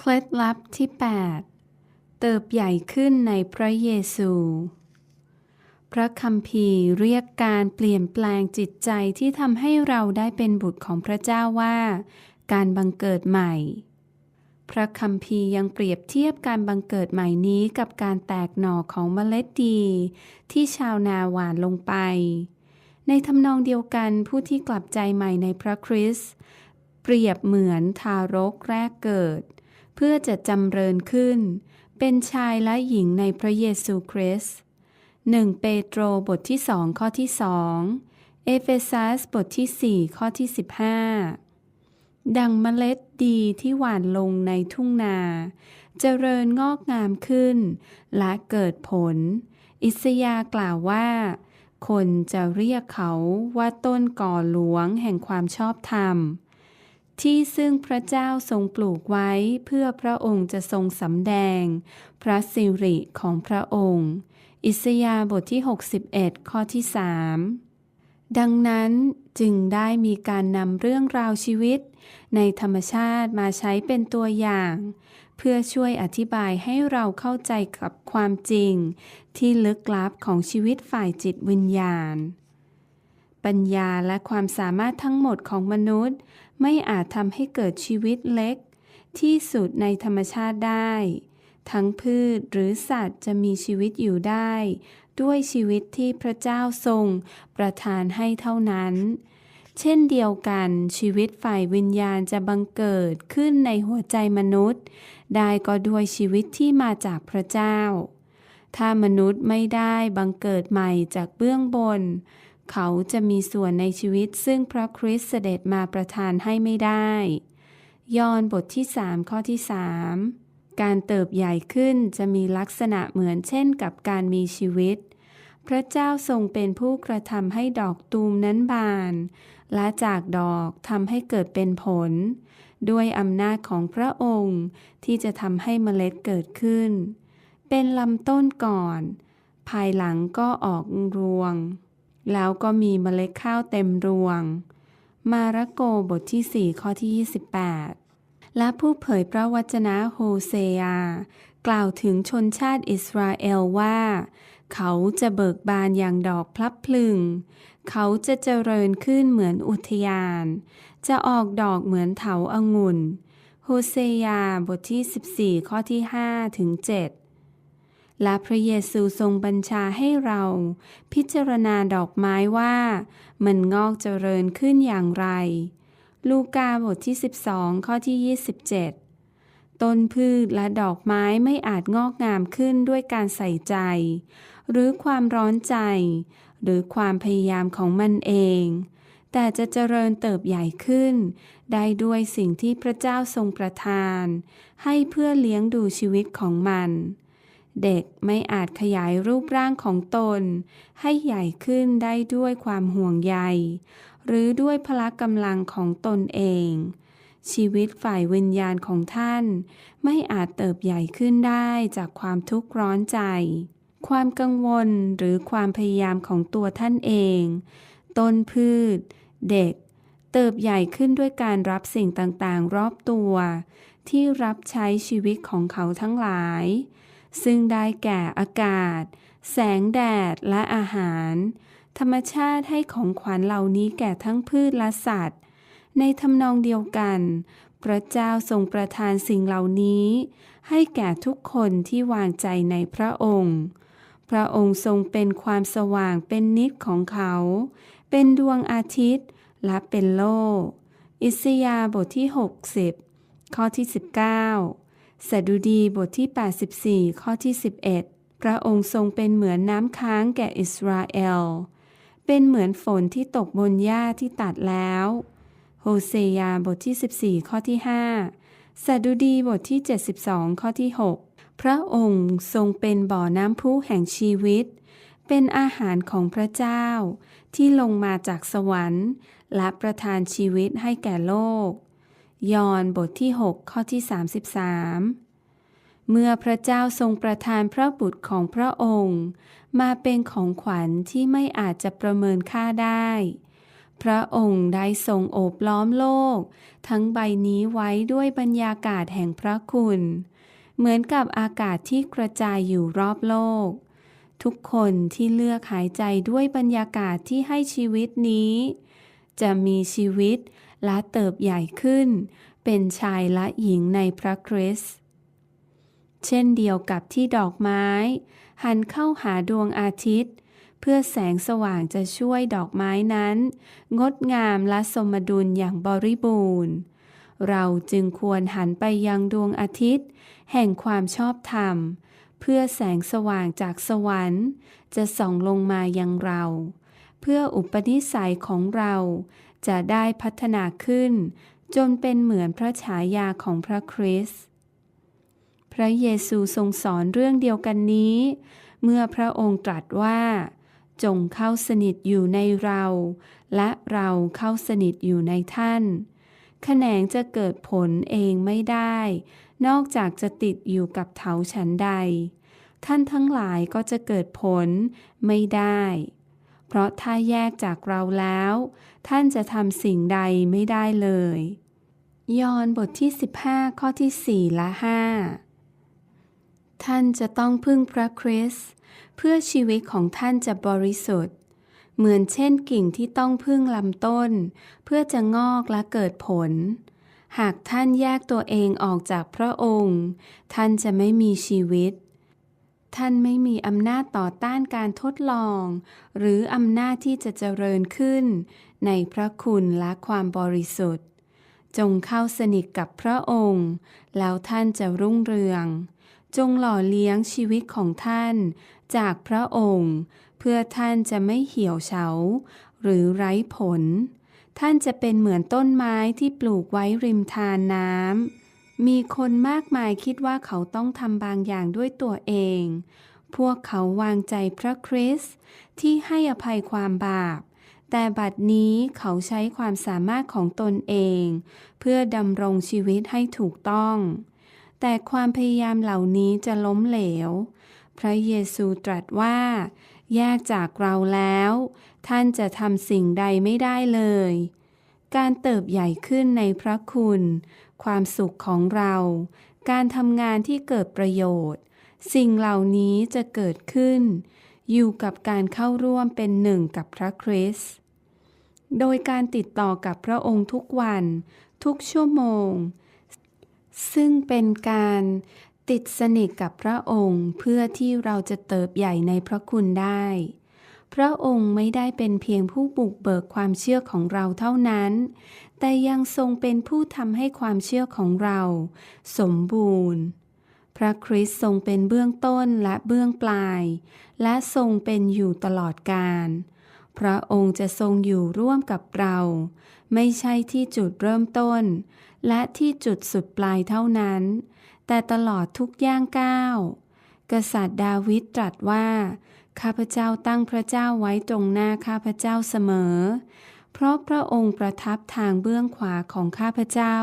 เคล็ดลับที่ 8 เติบใหญ่ขึ้นในพระเยซู พระคัมภีร์เรียกการเปลี่ยนแปลงจิตใจที่ทำให้เราได้เป็นบุตรของพระเจ้าว่า การบังเกิดใหม่ พระคัมภีร์ยังเปรียบเทียบการบังเกิดใหม่นี้กับการแตกหน่อของเมล็ดดี ที่ชาวนาหว่านลงไป ในทำนองเดียวกันผู้ที่กลับใจใหม่ในพระคริสต์เปรียบเหมือนทารกแรกเกิด เพื่อจะจำเริญขึ้น เป็นชายและหญิงในพระเยซูคริสต์หนึ่งเปโตรบทที่สองข้อที่สองเอเฟซัสบทที่สี่ข้อที่สิบห้าดังเมล็ดดีที่หว่านลงในทุ่งนาจเจริญงอกงามขึ้น และเกิดผล อิสยาห์กล่าวว่า คนจะเรียกเขาว่าต้นก่อหลวงแห่งความชอบธรรม ที่ซึ่งพระเจ้าทรงปลูกไว้เพื่อพระองค์จะทรงสำแดง พระสิริของพระองค์ อิสยาบทที่ 61 ข้อที่3ดังนั้นจึงได้มีการนำเรื่องราวชีวิต ในธรรมชาติมาใช้เป็นตัวอย่าง เพื่อช่วยอธิบายให้เราเข้าใจกับความจริง ที่ลึกลับของชีวิตฝ่ายจิตวิญญาณ ปัญญาและความสามารถทั้งหมดของมนุษย์ ไม่อาจทำให้เกิดชีวิตเล็ก ที่สุดในธรรมชาติได้ ทั้งพืชหรือสัตว์จะมีชีวิตอยู่ได้ ด้วยชีวิตที่พระเจ้าทรงประทานให้เท่านั้น เช่นเดียวกันชีวิตฝ่ายวิญญาณจะบังเกิดขึ้นในหัวใจมนุษย์ ได้ก็ด้วยชีวิตที่มาจากพระเจ้าถ้ามนุษย์ไม่ได้บังเกิดใหม่จากเบื้องบน เขาจะมีส่วนในชีวิตซึ่งพระคริสต์เสด็จมาประทานให้ไม่ได้ ยอห์นบทที่สามข้อที่สามการเติบใหญ่ขึ้นจะมีลักษณะเหมือนเช่นกับการมีชีวิต พระเจ้าทรงเป็นผู้กระทำให้ดอกตูมนั้นบาน และจากดอกทำให้เกิดเป็นผล ด้วยอำนาจของพระองค์ที่จะทำให้เมล็ดเกิดขึ้น เป็นลำต้นก่อน ภายหลังก็ออกรวง แล้วก็มีเมล็ดข้าวเต็มรวง มาระโกบทที่ 4 ข้อที่ 28 และผู้เผยพระวจนะโฮเซยากล่าวถึงชนชาติอิสราเอลว่า เขาจะเบิกบานอย่างดอกพลับพลึง เขาจะเจริญขึ้นเหมือนอุทยาน จะออกดอกเหมือนเถาองุ่นโฮเซยาบทที่ 14 ข้อที่ 5 ถึง 7 และพระเยซูทรงบัญชาให้เรา พิจารณาดอกไม้ว่า มันงอกเจริญขึ้นอย่างไร ลูกาบทที่ 12 ข้อที่ 27 ต้นพืชและดอกไม้ไม่อาจงอกงามขึ้นด้วยการใส่ใจ หรือความร้อนใจ หรือความพยายามของมันเอง แต่จะเจริญเติบใหญ่ขึ้น ได้ด้วยสิ่งที่พระเจ้าทรงประทาน ให้เพื่อเลี้ยงดูชีวิตของมัน เด็กไม่อาจขยายรูปร่างของตน ให้ใหญ่ขึ้นได้ด้วยความห่วงใย หรือด้วยพละกำลังของตนเอง ชีวิตฝ่ายวิญญาณของท่าน ไม่อาจเติบใหญ่ขึ้นได้จากความทุกข์ร้อนใจ ความกังวลหรือความพยายามของตัวท่านเอง ต้นพืช เด็ก เติบใหญ่ขึ้นด้วยการรับสิ่งต่างๆ รอบตัว ที่รับใช้ชีวิตของเขาทั้งหลาย ซึ่งได้แก่อากาศ แสงแดดและอาหาร ธรรมชาติให้ของขวัญเหล่านี้แก่ทั้งพืชและสัตว์ ในทำนองเดียวกัน พระเจ้าทรงประทานสิ่งเหล่านี้ ให้แก่ทุกคนที่วางใจในพระองค์ พระองค์ทรงเป็นความสว่างเป็นนิดของเขา เป็นดวงอาทิตย์และเป็นโลก อิสยาห์บทที่ 60 ข้อที่ 19 สดุดีบทที่ 84 ข้อที่ 11 พระองค์ทรงเป็นเหมือนน้ำค้างแก่อิสราเอล เป็นเหมือนฝนที่ตกบนหญ้าที่ตัดแล้ว โฮเซยาบทที่ 14 ข้อที่ 5 สดุดีบทที่ 72 ข้อที่ 6 พระองค์ทรงเป็นบ่อน้ำพุแห่งชีวิต เป็นอาหารของพระเจ้า ที่ลงมาจากสวรรค์ และประทานชีวิตให้แก่โลก ยอห์นบทที่ 6 ข้อที่ 33 เมื่อพระเจ้าทรงประทานพระบุตรของพระองค์ มาเป็นของขวัญที่ไม่อาจจะประเมินค่าได้ พระองค์ได้ทรงโอบล้อมโลก ทั้งใบนี้ไว้ด้วยบรรยากาศแห่งพระคุณ เหมือนกับอากาศที่กระจายอยู่รอบโลก ทุกคนที่เลือกหายใจด้วยบรรยากาศที่ให้ชีวิตนี้ จะมีชีวิต และเติบใหญ่ขึ้น เป็นชายและหญิงในพระคริสต์เช่นเดียวกับที่ดอกไม้ หันเข้าหาดวงอาทิตย์ เพื่อแสงสว่างจะช่วยดอกไม้นั้น งดงามและสมดุลอย่างบริบูรณ์ เราจึงควรหันไปยังดวงอาทิตย์ แห่งความชอบธรรม เพื่อแสงสว่างจากสวรรค์ จะส่องลงมายังเรา เพื่ออุปนิสัยของเรา จะได้พัฒนาขึ้น จนเป็นเหมือนพระฉายาของพระคริสต์พระเยซูทรงสอนเรื่องเดียวกันนี้ เมื่อพระองค์ตรัสว่า จงเข้าสนิทอยู่ในเรา และเราเข้าสนิทอยู่ในท่านแขนงจะเกิดผลเองไม่ได้ นอกจากจะติดอยู่กับเถาฉันใด ท่านทั้งหลายก็จะเกิดผลไม่ได้ เพราะถ้าแยกจากเราแล้ว ท่านจะทำสิ่งใดไม่ได้เลย ยอห์นบทที่ 15 ข้อที่ 4 และ 5 ท่านจะต้องพึ่งพระคริสต์เพื่อชีวิตของท่านจะบริสุทธิ์ เหมือนเช่นกิ่งที่ต้องพึ่งลำต้น เพื่อจะงอกและเกิดผล หากท่านแยกตัวเองออกจากพระองค์ ท่านจะไม่มีชีวิต ท่านไม่มีอำนาจต่อต้านการทดลอง หรืออำนาจที่จะเจริญขึ้น ในพระคุณและความบริสุทธิ์ จงเข้าสนิทกับพระองค์ แล้วท่านจะรุ่งเรือง จงหล่อเลี้ยงชีวิตของท่านจากพระองค์ เพื่อท่านจะไม่เหี่ยวเฉา หรือไร้ผล ท่านจะเป็นเหมือนต้นไม้ที่ปลูกไว้ริมทานน้ำ มีคนมากมายคิดว่าเขาต้องทำบางอย่างด้วยตัวเอง พวกเขาวางใจพระคริสต์ที่ให้อภัยความบาป แต่บัดนี้เขาใช้ความสามารถของตนเอง เพื่อดำรงชีวิตให้ถูกต้อง แต่ความพยายามเหล่านี้จะล้มเหลว พระเยซูตรัสว่า แยกจากเราแล้ว ท่านจะทำสิ่งใดไม่ได้เลย การเติบใหญ่ขึ้นในพระคุณ ความสุขของเรา การทำงานที่เกิดประโยชน์ สิ่งเหล่านี้จะเกิดขึ้น อยู่กับการเข้าร่วมเป็นหนึ่งกับพระคริสต์โดยการติดต่อกับพระองค์ทุกวัน ทุกชั่วโมง ซึ่งเป็นการติดสนิทกับพระองค์เพื่อที่เราจะเติบใหญ่ในพระคุณได้ พระองค์ไม่ได้เป็นเพียงผู้บุกเบิกความเชื่อของเราเท่านั้น แต่ยังทรงเป็นผู้ทำให้ความเชื่อของเรา สมบูรณ์ พระคริสต์ทรงเป็นเบื้องต้นและเบื้องปลาย และทรงเป็นอยู่ตลอดกาลพระองค์จะทรงอยู่ร่วมกับเรา ไม่ใช่ที่จุดเริ่มต้น และที่จุดสุดปลายเท่านั้น แต่ตลอดทุกย่างก้าว กษัตริย์ดาวิดตรัสว่า ข้าพเจ้าตั้งพระเจ้าไว้ตรงหน้าข้าพเจ้าเสมอ เพราะพระองค์ประทับทางเบื้องขวาของข้าพเจ้า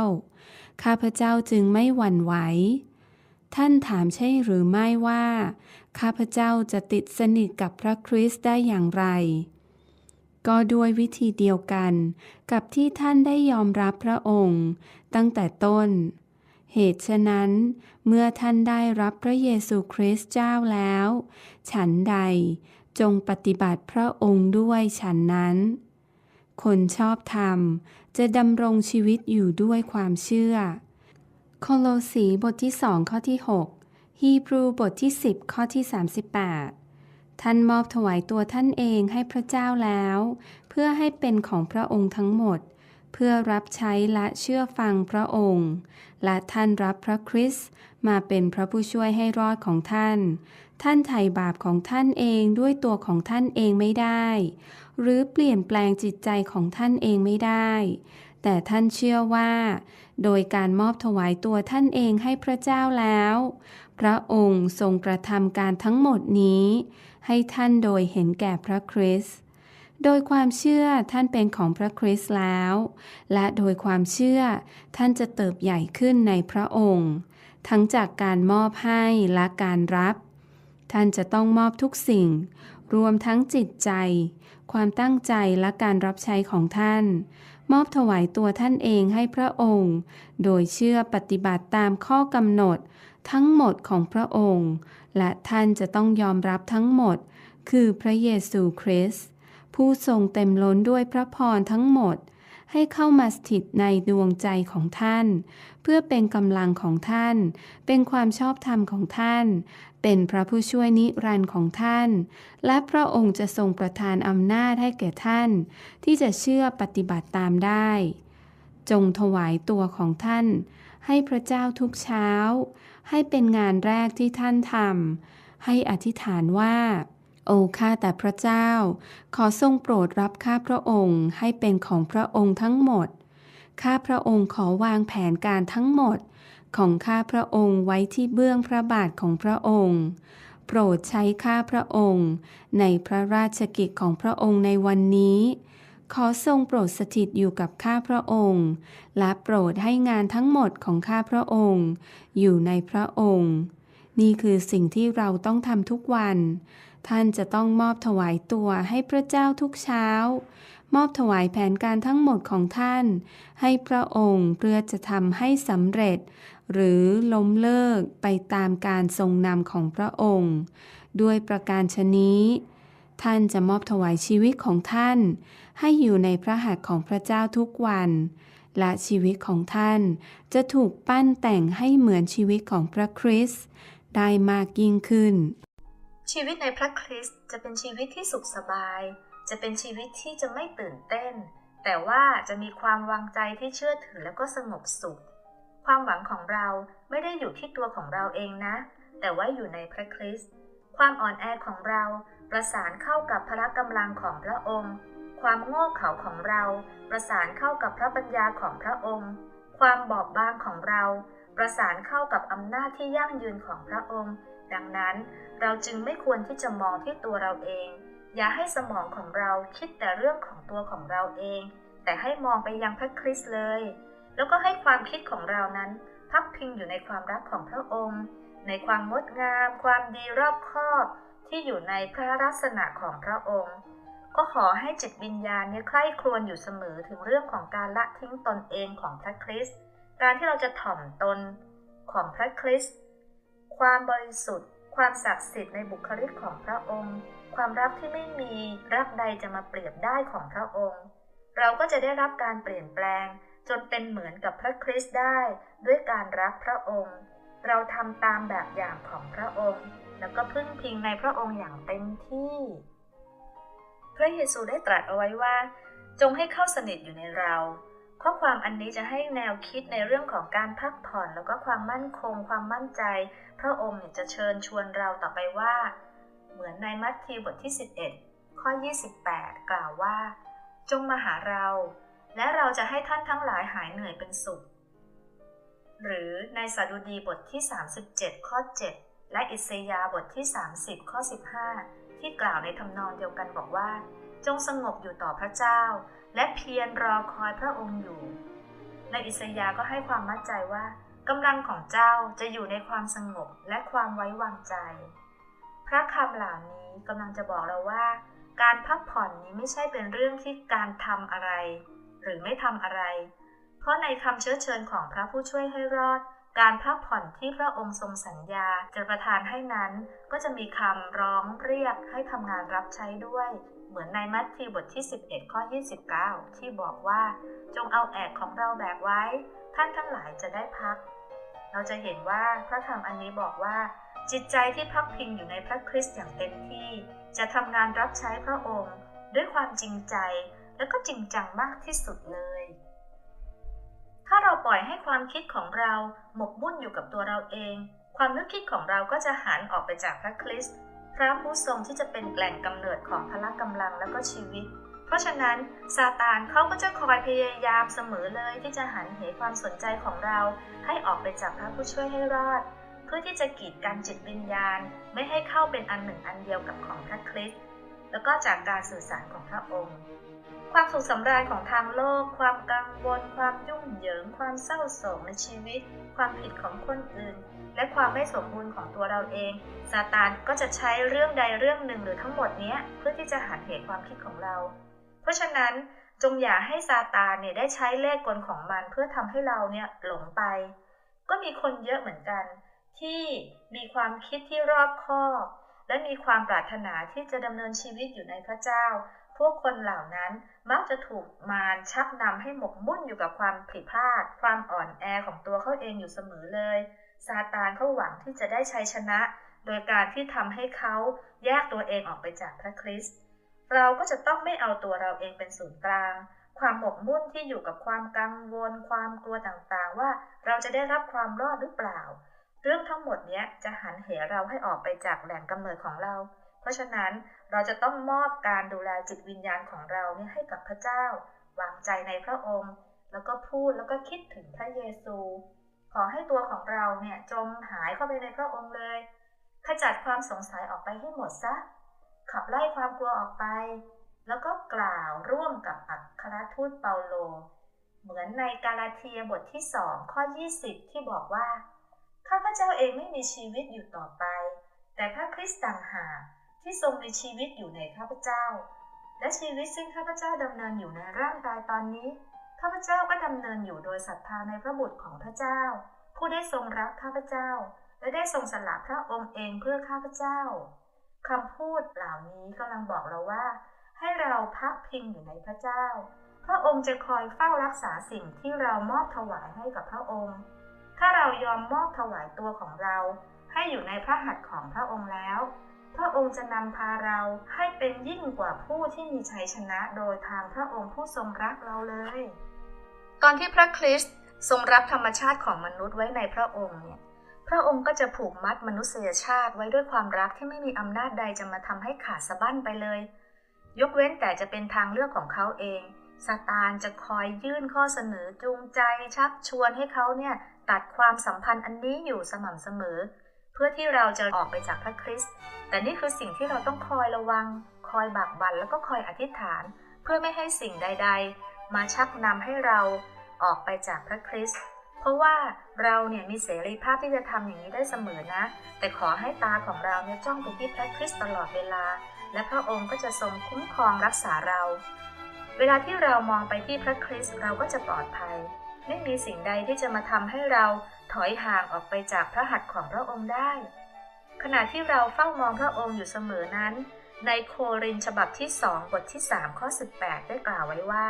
ข้าพเจ้าจึงไม่หวั่นไหว ท่านถามใช่หรือไม่ว่า ข้าพเจ้าจะติดสนิทกับพระคริสต์ได้อย่างไร ก็ด้วยวิธีเดียวกัน กับที่ท่านได้ยอมรับพระองค์ ตั้งแต่ต้น เหตุฉะนั้น เมื่อท่านได้รับพระเยซูคริสต์เจ้าแล้ว ฉันใดจงปฏิบัติพระองค์ด้วยฉันนั้น คนชอบธรรมจะดำรงชีวิตอยู่ด้วยความเชื่อ โคโลสีบทที่สองข้อที่ 6 ฮีบรูบทที่ 10 ข้อที่ 38 ท่านมอบถวายตัวท่านเองให้พระเจ้าแล้ว เพื่อให้เป็นของพระองค์ทั้งหมด เพื่อรับใช้และเชื่อฟังพระองค์ และท่านรับพระคริสต์มาเป็นพระผู้ช่วยให้รอดของท่าน ท่านไถ่บาปของท่านเองด้วยตัวของท่านเองไม่ได้ หรือเปลี่ยนแปลงจิตใจของท่านเองไม่ได้ แต่ท่านเชื่อว่า โดยการมอบถวายตัวท่านเองให้พระเจ้าแล้ว พระองค์ทรงกระทำการทั้งหมดนี้ ให้ท่านโดยเห็นแก่พระคริสต์ โดยความเชื่อท่านเป็นของพระคริสต์แล้ว และโดยความเชื่อท่านจะเติบใหญ่ขึ้นในพระองค์ ทั้งจากการมอบให้และการรับ ท่านจะต้องมอบทุกสิ่ง รวมทั้งจิตใจ ความตั้งใจและการรับใช้ของท่าน มอบถวายตัวท่านเองให้พระองค์ โดยเชื่อปฏิบัติตามข้อกำหนดทั้งหมดของพระองค์ และท่านจะต้องยอมรับทั้งหมด คือพระเยซูคริสต์ ผู้ทรงเต็มล้นด้วยพระพรทั้งหมด ให้เข้ามาสถิตในดวงใจของท่าน เพื่อเป็นกำลังของท่าน เป็นความชอบธรรมของท่าน เป็นพระผู้ช่วยนิรันดร์ของท่าน และพระองค์จะทรงประทานอำนาจให้แก่ท่าน ที่จะเชื่อปฏิบัติตามได้ จงถวายตัวของท่าน ให้พระเจ้าทุกเช้า ให้เป็นงานแรกที่ท่านทำให้อธิษฐานว่า โอ้ข้าแต่พระเจ้า ขอทรงโปรดรับข้าพระองค์ให้เป็นของพระองค์ทั้งหมด ข้าพระองค์ขอวางแผนการทั้งหมด ของข้าพระองค์ไว้ที่เบื้องพระบาทของพระองค์ โปรดใช้ข้าพระองค์ ในพระราชกิจของพระองค์ในวันนี้ ขอทรงโปรดสถิตอยู่กับข้าพระองค์ และโปรดให้งานทั้งหมดของข้าพระองค์ อยู่ในพระองค์ นี่คือสิ่งที่เราต้องทำทุกวัน ท่านจะต้องมอบถวายตัวให้พระเจ้าทุกเช้า มอบถวายแผนการทั้งหมดของท่าน ให้พระองค์เพื่อจะทำให้สำเร็จ หรือล้มเลิกไปตามการทรงนำของพระองค์ ด้วยประการชนี้ ท่านจะมอบถวายชีวิตของท่าน ให้อยู่ในพระหัตถ์ของพระเจ้าทุกวัน และชีวิตของท่านจะถูกปั้นแต่งให้เหมือนชีวิตของพระคริสต์ได้มากยิ่งขึ้น ชีวิตในพระคริสต์จะเป็นชีวิตที่สุขสบาย จะเป็นชีวิตที่จะไม่ตื่นเต้น แต่ว่าจะมีความวางใจที่เชื่อถือแล้วก็สงบสุข ความหวังของเราไม่ได้อยู่ที่ตัวของเราเองนะ แต่ว่าอยู่ในพระคริสต์ ความอ่อนแอของเราประสานเข้ากับพละกำลังของพระองค์ ความโง่เขลาของเราประสานเข้ากับพระปัญญาของพระองค์ ความบอบบางของเรา ประสานเข้ากับอำนาจที่ยั่งยืนของพระองค์ ดังนั้นเราจึงไม่ควรที่จะมองที่ตัวเราเอง อย่าให้สมองของเราคิดแต่เรื่องของตัวของเราเอง แต่ให้มองไปยังพระคริสต์เลย แล้วก็ให้ความคิดของเรานั้นพักพิงอยู่ในความรักของพระองค์ ในความงดงาม ความดีรอบคอบ ที่อยู่ในพระลักษณะของพระองค์ ก็ขอให้จิตวิญญาณเนี่ยใคร่ครวญอยู่เสมอถึงเรื่องของการละทิ้งตนเองของพระคริสต์ การที่เราจะถ่อมตนของพระคริสต์ความบริสุทธิ์ ความศักดิ์สิทธิ์ในบุคลิกของพระองค์ ความรักที่ไม่มีรักใดจะมาเปรียบได้ของพระองค์ เราก็จะได้รับการเปลี่ยนแปลง จนเป็นเหมือนกับพระคริสต์ได้ ด้วยการรักพระองค์ เราทำตามแบบอย่างของพระองค์ แล้วก็พึ่งพิงในพระองค์อย่างเต็มที่ พระเยซูได้ตรัสเอาไว้ว่า จงให้เข้าสนิทอยู่ในเรา ข้อความอันนี้จะให้แนวคิดในเรื่องของการพักผ่อนแล้วก็ความมั่นคง ความมั่นใจ พระองค์เนี่ยจะเชิญชวนเราต่อไปว่า เหมือนในมัทธิวบทที่ 11 ข้อ 28 กล่าวว่า จงมาหาเรา และเราจะให้ท่านทั้งหลายหายเหนื่อยเป็นสุข หรือในสดุดีบทที่ 37 ข้อ 7 และอิสยาบทที่ 30 ข้อ 15 ที่กล่าวในทำนองเดียวกันบอกว่า จงสงบอยู่ต่อพระเจ้า และเพียรรอคอยพระองค์อยู่ ในอิสยาห์ก็ให้ความมั่นใจว่ากำลังของเจ้าจะอยู่ในความสงบและความไว้วางใจ พระคำเหล่านี้กำลังจะบอกเราว่า การพักผ่อนนี้ไม่ใช่เป็นเรื่องที่การทำอะไร หรือไม่ทำอะไร เพราะในคำเชื้อเชิญของพระผู้ช่วยให้รอด การพักผ่อนที่พระองค์ทรงสัญญาจะประทานให้นั้น ก็จะมีคำร้องเรียกให้ทำงานรับใช้ด้วย เหมือนในมัทธิวบทที่ 11 ข้อ 29 ที่บอกว่า จงเอาแอกของเราแบกไว้ ท่านทั้งหลายจะได้พัก เราจะเห็นว่าพระธรรมอันนี้บอกว่า จิตใจที่พักพิงอยู่ในพระคริสต์อย่างเต็มที่ จะทำงานรับใช้พระองค์ ด้วยความจริงใจและก็จริงจังมากที่สุดเลย ถ้าเราปล่อยให้ความคิดของเราหมกมุ่นอยู่กับตัวเราเอง ความนึกคิดของเราก็จะหันออกไปจากพระคริสต์ พระผู้ทรงที่จะเป็นแหล่งกำเนิดของพละกำลังและก็ชีวิต เพราะฉะนั้นซาตานเขาก็จะคอยพยายามเสมอเลยที่จะหันเหความสนใจของเรา ให้ออกไปจากพระผู้ช่วยให้รอด เพื่อที่จะกีดกันจิตวิญญาณ ไม่ให้เข้าเป็นอันหนึ่งอันเดียวกับของพระคริสต์แล้วก็จากการสื่อสารของพระองค์ความสุขสำราญของทางโลก ความกังวล ความยุ่งเหยิง ความเศร้าโศกในชีวิต ความผิดของคนอื่น และความไม่สมบูรณ์ของตัวเราเอง ซาตานก็จะใช้เรื่องใดเรื่องหนึ่งหรือทั้งหมดนี้เพื่อที่จะหันเหความคิดของเรา เพราะฉะนั้นจงอย่าให้ซาตานเนี่ยได้ใช้เลขกลของมันเพื่อทำให้เราเนี่ยหลงไป ก็มีคนเยอะเหมือนกัน ที่มีความคิดที่รอบคอบ และมีความปรารถนาที่จะดำเนินชีวิตอยู่ในพระเจ้า พวกคนเหล่านั้นมักจะถูกมารชักนำให้หมกมุ่นอยู่กับความผิดพลาด ความอ่อนแอของตัวเขาเองอยู่เสมอเลย ซาตานเขาหวังที่จะได้ชัยชนะ โดยการที่ทำให้เขาแยกตัวเองออกไปจากพระคริสต์เราก็จะต้องไม่เอาตัวเราเองเป็นศูนย์กลาง ความหมกมุ่นที่อยู่กับความกังวล ความกลัวต่างๆ ว่าเราจะได้รับความรอดหรือเปล่า เรื่องทั้งหมดนี้จะหันเหเราให้ออกไปจากแหล่งกำเนิดของเรา เพราะฉะนั้นเราจะต้องมอบการดูแลจิตวิญญาณของเราเนี่ยให้กับพระเจ้า วางใจในพระองค์ แล้วก็พูดแล้วก็คิดถึงพระเยซู ขอให้ตัวของเราเนี่ยจมหายเข้าไปในพระองค์เลย ขจัดความสงสัยออกไปให้หมดซะ ขับไล่ความกลัวออกไป แล้วก็กล่าวร่วมกับอัครทูตเปาโล เหมือนในกาลาเทียบทที่สองข้อ 20 ที่บอกว่า ข้าพเจ้าเองไม่มีชีวิตอยู่ต่อไป แต่พระคริสต์ต่างหากที่ทรงมีชีวิตอยู่ในข้าพเจ้า และชีวิตซึ่งข้าพเจ้าดำเนินอยู่ในร่างกายตอนนี้ ข้าพเจ้าก็ดำเนินอยู่โดยศรัทธาในพระบุตรของพระเจ้า ผู้ได้ทรงรักข้าพเจ้า และได้ทรงสละพระองค์เองเพื่อข้าพเจ้าคำพูดเหล่านี้กำลังบอกเราว่า ให้เราพักพิงอยู่ในพระเจ้า พระองค์จะคอยเฝ้ารักษาสิ่งที่เรามอบถวายให้กับพระองค์ ถ้าเรายอมมอบถวายตัวของเราให้อยู่ในพระหัตถ์ของพระองค์แล้ว พระองค์จะนำพาเราให้เป็นยิ่งกว่าผู้ที่มีชัยชนะโดยทางพระองค์ผู้ทรงรักเราเลย ตอนที่พระคริสต์ทรงรับธรรมชาติของมนุษย์ไว้ในพระองค์เนี่ยพระองค์ก็จะผูกมัดมนุษยชาติไว้ด้วยความรักที่ไม่มีอำนาจใดจะมาทำให้ขาดสะบั้นไปเลย ยกเว้นแต่จะเป็นทางเลือกของเขาเองซาตานจะคอยยื่นข้อเสนอจูงใจชักชวนให้เขาเนี่ยตัดความสัมพันธ์อันนี้อยู่สม่ำเสมอ เพื่อที่เราจะออกไปจากพระคริสต์แต่นี่คือสิ่งที่เราต้องคอยระวัง คอยบักบันแล้วก็คอยอธิษฐาน เพื่อไม่ให้สิ่งใด ๆ มาชักนำให้เรา ออกไปจากพระคริสต์เพราะว่าเราเนี่ยมีเสรีภาพที่จะทำอย่างนี้ได้เสมอนะ แต่ขอให้ตาของเราเนี่ยจ้องไปที่พระคริสต์ตลอดเวลา และพระองค์ก็จะทรงคุ้มครองรักษาเรา เวลาที่เรามองไปที่พระคริสต์เราก็จะปลอดภัย ไม่มีสิ่งใดที่จะมาทำให้เราถอยห่างออกไปจากพระหัตถ์ของพระองค์ได้ ขณะที่เราเฝ้ามองพระองค์อยู่เสมอนั้น ในโครินฉบับที่สองบทที่3ข้อ18 ได้กล่าวไว้ว่า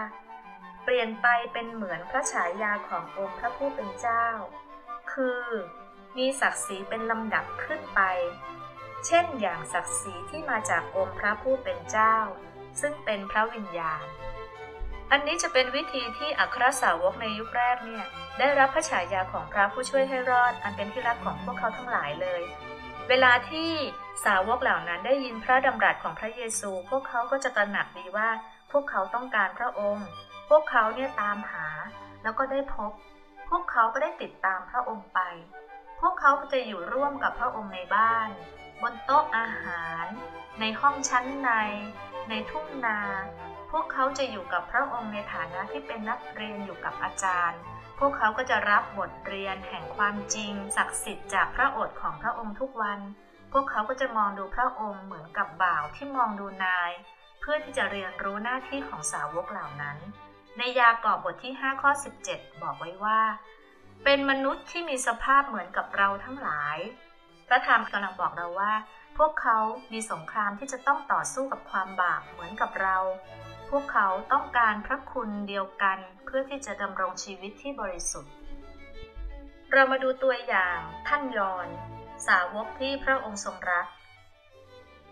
เปลี่ยนไปเป็นเหมือนพระฉายาขององค์พระผู้เป็นเจ้า คือ มีศักดิ์ศรีเป็นลำดับขึ้นไป เช่นอย่างศักดิ์ศรีที่มาจากองค์พระผู้เป็นเจ้า ซึ่งเป็นพระวิญญาณ อันนี้จะเป็นวิธีที่อัครสาวกในยุคแรกเนี่ยได้รับพระฉายาของพระผู้ช่วยให้รอด อันเป็นที่รักของพวกเขาทั้งหลายเลย เวลาที่สาวกเหล่านั้นได้ยินพระดำรัสของพระเยซู พวกเขาก็จะตระหนักดีว่าพวกเขาต้องการพระองค์ พวกเขาเนี่ยตามหาแล้วก็ได้พบ พวกเขาก็ได้ติดตามพระองค์ไป พวกเขาจะอยู่ร่วมกับพระองค์ในบ้าน บนโต๊ะอาหาร ในห้องชั้นใน ในทุ่งนา พวกเขาจะอยู่กับพระองค์ในฐานะที่เป็นนักเรียนอยู่กับอาจารย์ พวกเขาก็จะรับบทเรียนแห่งความจริง ศักดิ์สิทธิ์จากพระโอษฐ์ของพระองค์ทุกวัน พวกเขาก็จะมองดูพระองค์เหมือนกับบ่าวที่มองดูนาย เพื่อที่จะเรียนรู้หน้าที่ของสาวกเหล่านั้น ในยากอบบทที่ 5 ข้อ 17 บอกไว้ว่า เป็นมนุษย์ที่มีสภาพเหมือนกับเราทั้งหลาย พระธรรมกำลังบอกเราว่า พวกเขามีสงครามที่จะต้องต่อสู้กับความบาปเหมือนกับเรา พวกเขาต้องการพระคุณเดียวกันเพื่อที่จะดำรงชีวิตที่บริสุทธิ์ เรามาดูตัวอย่างท่านยอน สาวกที่พระองค์ทรงรัก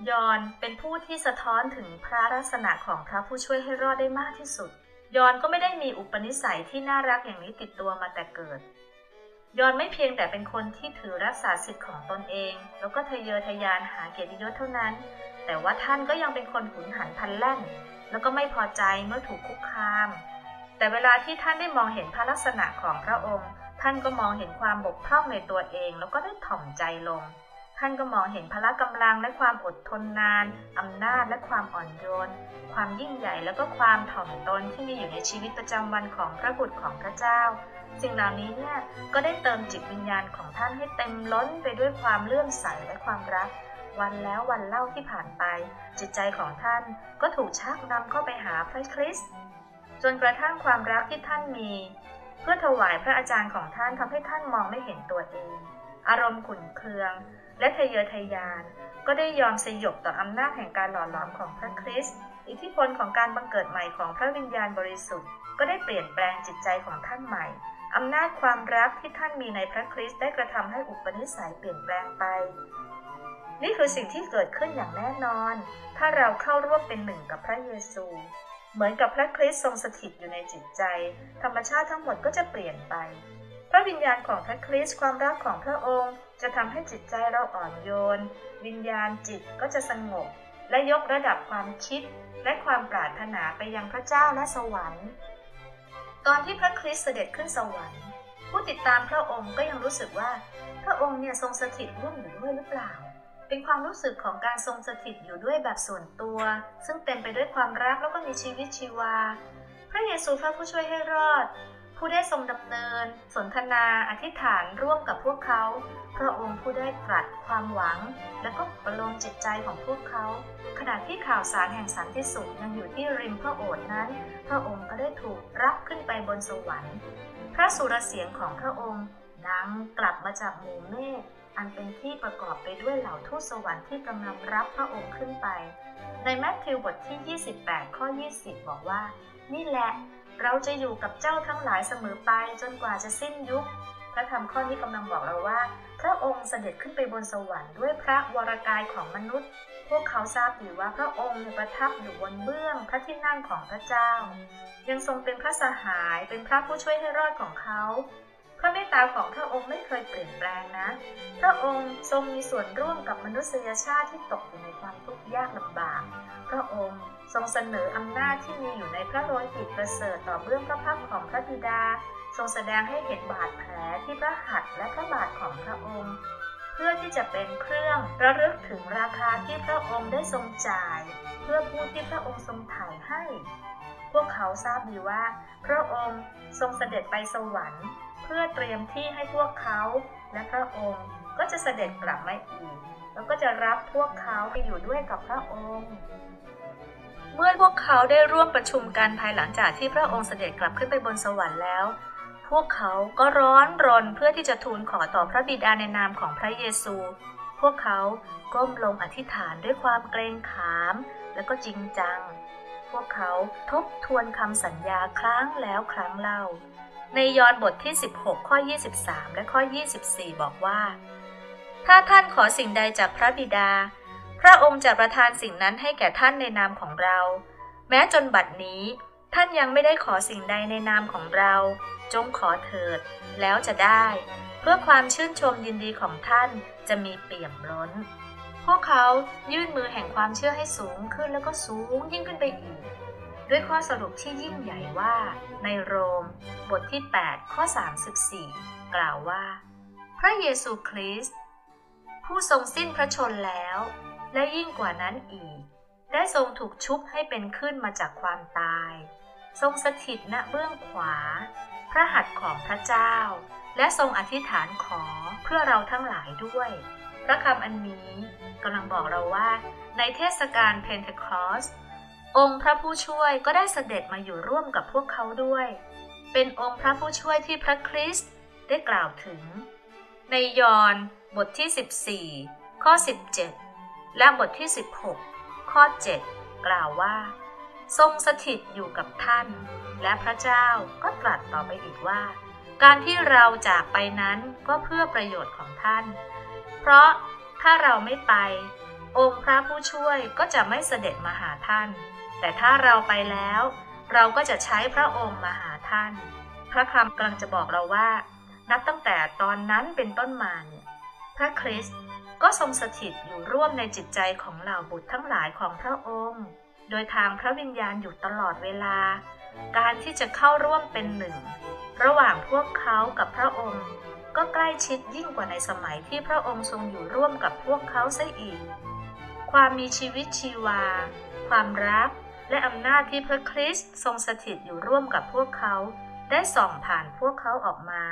ยอนเป็นผู้ที่สะท้อนถึงพระลักษณะของพระผู้ช่วยให้รอดได้มากที่สุด ยอนก็ไม่ได้มีอุปนิสัยที่น่ารักอย่างนี้ติดตัวมาแต่เกิด ยอนไม่เพียงแต่เป็นคนที่ถือรักษาสิทธิ์ของตนเอง แล้วก็ทะเยอทะยานหาเกียรติยศเท่านั้น แต่ว่าท่านก็ยังเป็นคนหุนหันพันแล่น แล้วก็ไม่พอใจเมื่อถูกคุกคาม แต่เวลาที่ท่านได้มองเห็นพระลักษณะของพระองค์ ท่านก็มองเห็นความบกพร่องในตัวเอง แล้วก็ได้ถ่อมใจลง ท่านก็มองเห็นพละกำลังและความอดทนนานอำนาจและความอ่อนโยน ความยิ่งใหญ่แล้วก็ความถ่อมตนที่มีอยู่ในชีวิตประจำวันของพระบุตรของพระเจ้า สิ่งเหล่านี้เนี่ยก็ได้เติมจิตวิญญาณของท่านให้เต็มล้นไปด้วยความเลื่อมใสและความรัก วันแล้ววันเล่าที่ผ่านไป จิตใจของท่านก็ถูกชักนำเข้าไปหาพระคริสต์จนกระทั่งความรักที่ท่านมี เพื่อถวายพระอาจารย์ของท่านทำให้ท่านมองไม่เห็นตัวเอง อารมณ์ขุ่นเคือง และทะเยอทะยาน ก็ได้ยอมสยบต่ออำนาจแห่งการหล่อหลอมของพระคริสต์อิทธิพลของการบังเกิดใหม่ของพระวิญญาณบริสุทธิ์ ก็ได้เปลี่ยนแปลงจิตใจของท่านใหม่อำนาจความรักที่ท่านมีในพระคริสต์ได้กระทำให้อุปนิสัยเปลี่ยนแปลงไป นี่คือสิ่งที่เกิดขึ้นอย่างแน่นอน ถ้าเราเข้าร่วมเป็นหนึ่งกับพระเยซู เหมือนกับพระคริสต์ทรงสถิตอยู่ในจิตใจ ธรรมชาติทั้งหมดก็จะเปลี่ยนไป พระวิญญาณของพระคริสต์ความรักของพระองค์ จะทำให้จิตใจเราอ่อนโยน วิญญาณจิตก็จะสงบ และยกระดับความคิดและความปรารถนาไปยังพระเจ้าและสวรรค์ ตอนที่พระคริสต์เสด็จขึ้นสวรรค์ ผู้ติดตามพระองค์ก็ยังรู้สึกว่า พระองค์เนี่ยทรงสถิตร่วมอยู่ด้วยหรือเปล่า เป็นความรู้สึกของการทรงสถิตอยู่ด้วยแบบส่วนตัว ซึ่งเต็มไปด้วยความรักแล้วก็มีชีวิตชีวา พระเยซูพระผู้ช่วยให้รอด ผู้ได้ทรงดำเนิน สนทนาอธิษฐานร่วมกับพวกเขา พระองค์ผู้ได้ตรัสความหวัง และก็ประโลมจิตใจของพวกเขา ขณะที่ข่าวสารแห่งสันติสุขยังอยู่ที่ริมพระโอษฐ์นั้น พระองค์ก็ได้ถูกรับขึ้นไปบนสวรรค์ พระสุรเสียงของพระองค์ดังกลับมาจากหมู่เมฆอันเป็นที่ประกอบไปด้วยเหล่าทูตสวรรค์ที่กำลังรับพระองค์ขึ้นไป ในแมทธิวบทที่ 28 ข้อ 20 บอกว่า นี่แหละ เราจะอยู่กับเจ้าทั้งหลายเสมอไปจนกว่าจะสิ้นยุค พระธรรมข้อนี้กำลังบอกเราว่า พระองค์เสด็จขึ้นไปบนสวรรค์ด้วยพระวรากายของมนุษย์ พวกเขาทราบอยู่ว่าพระองค์ประทับอยู่บนเบื้องพระที่นั่งของพระเจ้า ยังทรงเป็นพระสหายเป็นพระผู้ช่วยให้รอดของเขาพระเมตตาของพระองค์ไม่เคยเปลี่ยนแปลงนะ พระองค์ทรงมีส่วนร่วมกับมนุษยชาติที่ตกอยู่ในความทุกข์ยากลำบาก พระองค์ ทรงเสนออำนาจที่มีอยู่ในพระโลหิตประเสริฐต่อเบื้องพระพักตร์ของพระบิดา ทรงแสดงให้เห็นบาดแผลที่พระหัตถ์และพระบาทของพระองค์ เพื่อที่จะเป็นเครื่องระลึกถึงราคาที่พระองค์ได้ทรงจ่าย เพื่อผู้ที่พระองค์ทรงไถ่ให้ พวกเขาทราบดีว่า พระองค์ทรงเสด็จไปสวรรค์ เพื่อเตรียมที่ให้พวกเขาและพระองค์ก็จะเสด็จกลับมาอีก แล้วก็จะรับพวกเขาไปอยู่ด้วยกับพระองค์ เมื่อพวกเขาได้ร่วมประชุมกันภายหลังจากที่พระองค์เสด็จกลับขึ้นไปบนสวรรค์แล้ว พวกเขาก็ร้อนรนเพื่อที่จะทูลขอต่อพระบิดาในนามของพระเยซู พวกเขาก้มลงอธิษฐานด้วยความเกรงขาม และก็จริงจัง พวกเขาทบทวนคำสัญญาครั้งแล้วครั้งเล่า ในยอห์นบทที่ 16 ข้อ 23 และข้อ 24 บอกว่า ถ้าท่านขอสิ่งใดจากพระบิดา พระองค์จะประทานสิ่งนั้นให้แก่ท่านในนามของเรา แม้จนบัดนี้ ท่านยังไม่ได้ขอสิ่งใดในนามของเรา จงขอเถิด แล้วจะได้ เพื่อความชื่นชมยินดีของท่านจะมีเปี่ยมล้น พวกเขายื่นมือแห่งความเชื่อให้สูงขึ้นแล้วก็สูงยิ่งขึ้นไปอีก ด้วยข้อสรุปที่ยิ่งใหญ่ว่า ในโรม บทที่ 8 ข้อ 34 กล่าวว่า พระเยซูคริสต์ผู้ทรงสิ้นพระชนแล้ว และยิ่งกว่านั้นอีก ได้ทรงถูกชุบให้เป็นขึ้นมาจากความตาย ทรงสถิตณเบื้องขวา พระหัตถ์ของพระเจ้า และทรงอธิษฐานขอเพื่อเราทั้งหลายด้วย พระคำอันนี้กำลังบอกเราว่า ในเทศกาลเพนเทคอสองค์พระผู้ช่วยก็ได้เสด็จมาอยู่ร่วมกับพวกเขาด้วย เป็นองค์พระผู้ช่วยที่พระคริสต์ได้กล่าวถึง ในยอห์นบทที่ 14 ข้อ 17 และบทที่ 16 ข้อ 7 กล่าวว่า ทรงสถิตอยู่กับท่าน และพระเจ้าก็ตรัสต่อไปอีกว่า การที่เราจากไปนั้นก็เพื่อประโยชน์ของท่าน เพราะถ้าเราไม่ไป องค์พระผู้ช่วยก็จะไม่เสด็จมาหาท่าน แต่ถ้าเราไปแล้ว เราก็จะใช้พระองค์มาหาท่าน พระคำกำลังจะบอกเราว่า นับตั้งแต่ตอนนั้นเป็นต้นมาเนี่ยพระคริสต์ ก็ทรงสถิตอยู่ร่วมในจิตใจของเหล่าบุตรทั้งหลายของพระองค์ โดยทางพระวิญญาณอยู่ตลอดเวลา การที่จะเข้าร่วมเป็นหนึ่ง ระหว่างพวกเขากับพระองค์ ก็ใกล้ชิดยิ่งกว่าในสมัยที่พระองค์ทรงอยู่ร่วมกับพวกเขาซะอีก ความมีชีวิตชีวา ความรัก และอำนาจที่พระคริสต์ทรงสถิตอยู่ร่วมกับพวกเขา ได้ส่องผ่านพวกเขาออกมา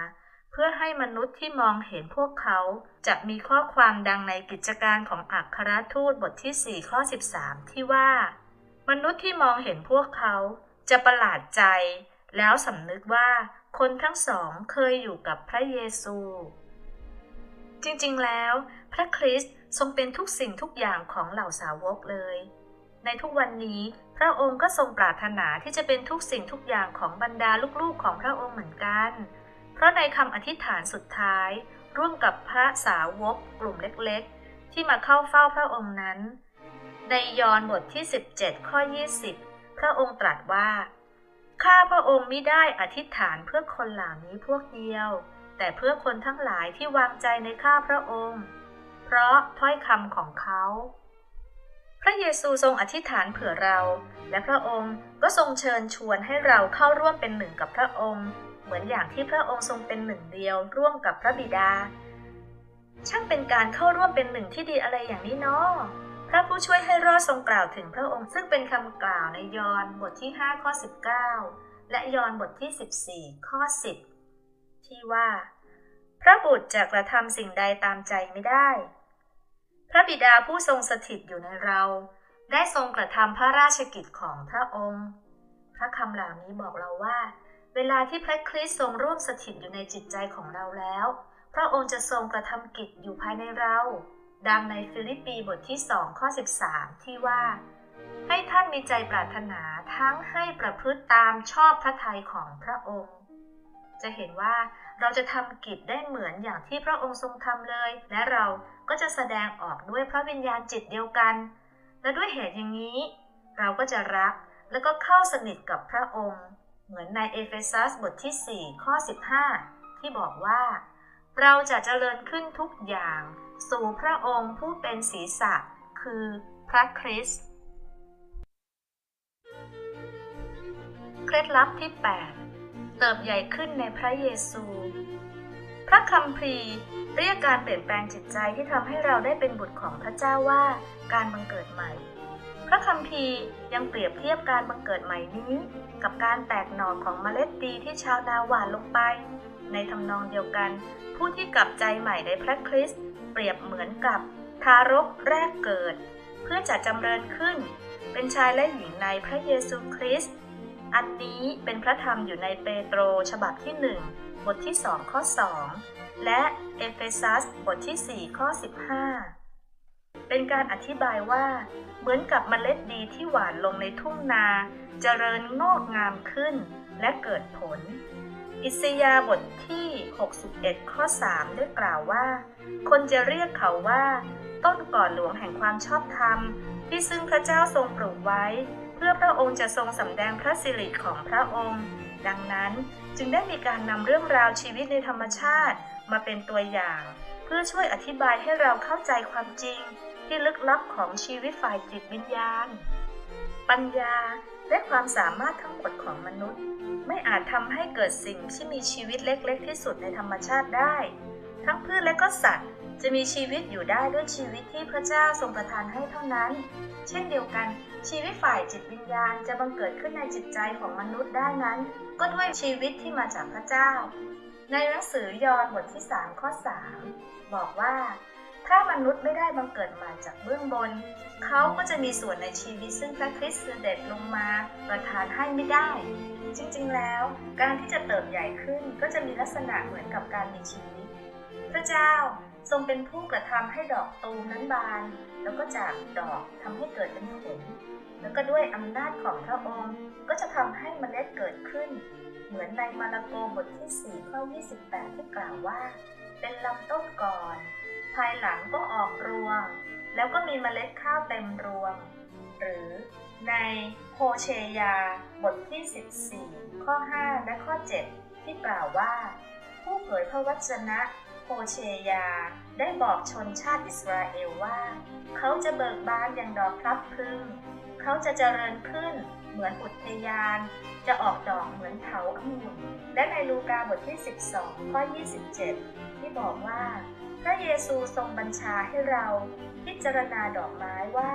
เพื่อให้มนุษย์ที่มองเห็นพวกเขา จะมีข้อความดังในกิจการของอัครทูตบทที่ 4 ข้อ 13 ที่ว่า มนุษย์ที่มองเห็นพวกเขา จะประหลาดใจ แล้วสำนึกว่าคนทั้งสองเคยอยู่กับพระเยซู จริงๆแล้ว พระคริสต์ทรงเป็นทุกสิ่งทุกอย่างของเหล่าสาวกเลย ในทุกวันนี้พระองค์ก็ทรงปรารถนาที่จะเป็นทุกสิ่งทุกอย่างของบรรดาลูกๆของพระองค์เหมือนกันเราะในคำอธิษฐานสุดท้าย ร่วมกับพระสาวกกลุ่มเล็กๆ ที่มาเข้าเฝ้าพระองค์นั้น ในยอห์นบทที่ 17 ข้อ 20 พระองค์ตรัสว่า ข้าพระองค์มิได้อธิษฐานเพื่อคนเหล่านี้พวกเดียว แต่เพื่อคนทั้งหลายที่วางใจในข้าพระองค์ เพราะถ้อยคำของเขา พระเยซูทรงอธิษฐานเผื่อเรา และพระองค์ก็ทรงเชิญชวนให้เราเข้าร่วมเป็นหนึ่งกับพระองค์ เหมือนอย่างที่พระองค์ทรงเป็นหนึ่งเดียวร่วมกับพระบิดา ช่างเป็นการเข้าร่วมเป็นหนึ่งที่ดีอะไรอย่างนี้เนาะพระผู้ช่วยให้รอดทรงกล่าวถึงพระองค์ซึ่งเป็นคำกล่าวในยอห์นบทที่ 5 ข้อ 19 และยอห์นบทที่ 14 ข้อ 10 ที่ว่า พระบุตรจะกระทำสิ่งใดตามใจไม่ได้ พระบิดาผู้ทรงสถิตอยู่ในเรา ได้ทรงกระทำพระราชกิจของพระองค์ พระคำเหล่านี้บอกเราว่า เวลาที่พระคริสต์ทรงร่วมสถิตอยู่ในจิตใจของเราแล้ว พระองค์จะทรงกระทำกิจอยู่ภายในเรา ดังในฟิลิปปีบทที่2ข้อ 13 ที่ว่า ให้ท่านมีใจปรารถนาทั้งให้ประพฤติตามชอบพระทัยของพระองค์ จะเห็นว่าเราจะทำกิจได้เหมือนอย่างที่พระองค์ทรงทำเลย และเราก็จะแสดงออกด้วยพระวิญญาณจิตเดียวกัน และด้วยเหตุอย่างนี้ เราก็จะรักและก็เข้าสนิทกับพระองค์ เหมือนในเอเฟซัสบทที่ 4 ข้อ 15 ที่บอกว่า เราจะเจริญขึ้นทุกอย่าง สู่พระองค์ผู้เป็นศีรษะ คือพระคริสต์เคล็ดลับที่ 8 เติบใหญ่ขึ้นในพระเยซู พระคัมภีร์เรียกการเปลี่ยนแปลงจิตใจที่ทำให้เราได้เป็นบุตรของพระเจ้าว่าการบังเกิดใหม่ ระคัมภีร์ยังเปรียบเทียบการบังเกิดใหม่นี้ กับการแตกหน่อของเมล็ดดีที่ชาวนาหว่านลงไป ในทำนองเดียวกัน ผู้ที่กลับใจใหม่ในพระคริสต์เปรียบเหมือนกับทารกแรกเกิด เพื่อจะจำเริญขึ้น เป็นชายและหญิงในพระเยซูคริสต์อันนี้เป็นพระธรรมอยู่ในเปโตรฉบับที่1บทที่2ข้อ2และเอเฟซัสบทที่4ข้อ15 เป็นการอธิบายว่า เหมือนกับเมล็ดดีที่หว่านลงในทุ่งนาจเจริญงอกงามขึ้นและเกิดผล อิสยาบทที่ 61 ข้อ 3 ได้กล่าวว่า คนจะเรียกเขาว่า ต้นก่อนหลวงแห่งความชอบธรรม ที่ซึ่งพระเจ้าทรงปลูกไว้ เพื่อพระองค์จะทรงสำแดงพระสิริของพระองค์ ดังนั้นจึงได้มีการนำเรื่องราวชีวิตในธรรมชาติมาเป็นตัวอย่าง เพื่อช่วยอธิบายให้เราเข้าใจความจริง ที่ลึกลับของชีวิตฝ่ายจิตวิญญาณ ปัญญาและความสามารถทั้งหมดของมนุษย์ ไม่อาจทำให้เกิดสิ่งที่มีชีวิตเล็กๆ ที่สุดในธรรมชาติได้ ทั้งพืชและก็สัตว์จะมีชีวิตอยู่ได้ด้วยชีวิตที่พระเจ้าทรงประทานให้เท่านั้น เช่นเดียวกัน ชีวิตฝ่ายจิตวิญญาณจะบังเกิดขึ้นในจิตใจของมนุษย์ได้นั้น ก็ด้วยชีวิตที่มาจากพระเจ้า ในหนังสือยอห์นบทที่3ข้อ3บอกว่า ถ้ามนุษย์ไม่ได้บังเกิดมาจากเบื้องบน เขาก็จะมีส่วนในชีวิตซึ่งพระคริสต์เสด็จลงมาประทานให้ไม่ได้ จริงๆแล้ว การที่จะเติบใหญ่ขึ้นก็จะมีลักษณะเหมือนกับการมีชีวิต พระเจ้าทรงเป็นผู้กระทำให้ดอกตูมนั้นบาน แล้วก็จากดอกทำให้เกิดเป็นผลแล้วก็ด้วยอำนาจของพระองค์ก็จะทำให้เมล็ดเกิดขึ้น เหมือนในมาระโกบทที่4ข้อ28 ที่กล่าวว่า เป็นลำต้นก่อน ภายหลังก็ออกรวง แล้วก็มีเมล็ดข้าวเต็มรวง หรือในโฮเชยา บทที่ 14 ข้อ 5 และข้อ 7 ที่กล่าวว่า ผู้เผยพระวจนะโฮเชยาได้บอกชนชาติอิสราเอลว่า เขาจะเบิกบานอย่างดอกพลับพรึงเขาจะเจริญขึ้นเหมือนอุทยาน จะออกดอกเหมือนเขาองุ่นและในลูกาบทที่ 12 ข้อ 27 ที่บอกว่า พระเยซูทรงบัญชาให้เราพิจารณาดอกไม้ว่า